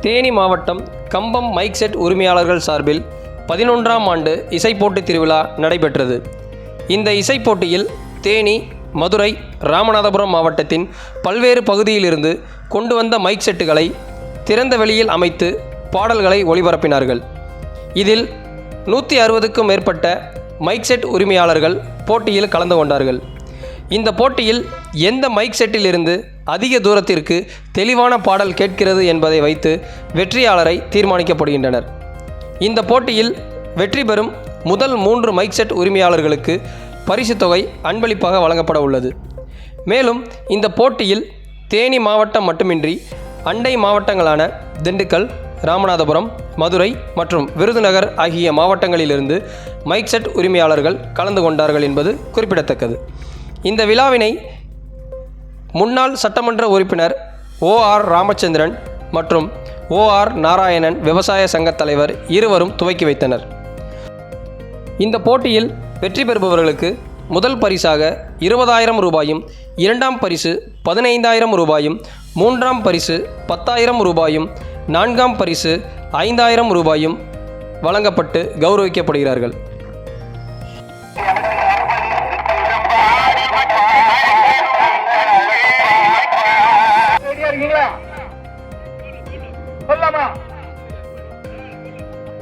தேனி மாவட்டம் கம்பம் mic set உரிமையாளர்கள் சார்பில் பதினொன்றாம் ஆண்டு இசைப்போட்டி திருவிழா நடைபெற்றது. இந்த இசைப்போட்டியில் தேனி மதுரை ராமநாதபுரம் மாவட்டத்தின் பல்வேறு பகுதியிலிருந்து கொண்டு வந்த மைக் செட்டுகளை திறந்த வெளியில் அமைத்து பாடல்களை ஒளிபரப்பினார்கள். இதில் நூற்றி அறுபதுக்கும் மேற்பட்ட மைக் செட் உரிமையாளர்கள் போட்டியில் கலந்து கொண்டார்கள். இந்த போட்டியில் எந்த மைக் செட்டிலிருந்து அதிக தூரத்திற்கு தெளிவான பாடல் கேட்கிறது என்பதை வைத்து வெற்றியாளரை தீர்மானிக்கப்படுகின்றனர். இந்த போட்டியில் வெற்றி பெறும் முதல் மூன்று மைக் செட் உரிமையாளர்களுக்கு பரிசுத் தொகை அன்பளிப்பாக வழங்கப்பட உள்ளது. மேலும் இந்த போட்டியில் தேனி மாவட்டம் மட்டுமின்றி அண்டை மாவட்டங்களான திண்டுக்கல் ராமநாதபுரம் மதுரை மற்றும் விருதுநகர் ஆகிய மாவட்டங்களிலிருந்து மைக் செட் உரிமையாளர்கள் கலந்து கொண்டார்கள் என்பது குறிப்பிடத்தக்கது. இந்த விழாவினை முன்னாள் சட்டமன்ற உறுப்பினர் ஓஆர் ராமச்சந்திரன் மற்றும் ஓஆர் நாராயணன் விவசாய சங்கத் தலைவர் இருவரும் துவக்கி வைத்தனர். இந்த போட்டியில் வெற்றி பெறுபவர்களுக்கு முதல் பரிசாக இருபதாயிரம் ரூபாயும் இரண்டாம் பரிசு பதினைந்தாயிரம் ரூபாயும் மூன்றாம் பரிசு பத்தாயிரம் ரூபாயும் நான்காம் பரிசு ஐந்தாயிரம் ரூபாயும் வழங்கப்பட்டு கௌரவிக்கப்படுகிறார்கள்.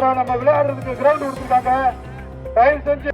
நம்ம விளையாடுறதுக்கு கிரவுண்ட் கொடுத்துருக்காங்க. தயவு செஞ்சு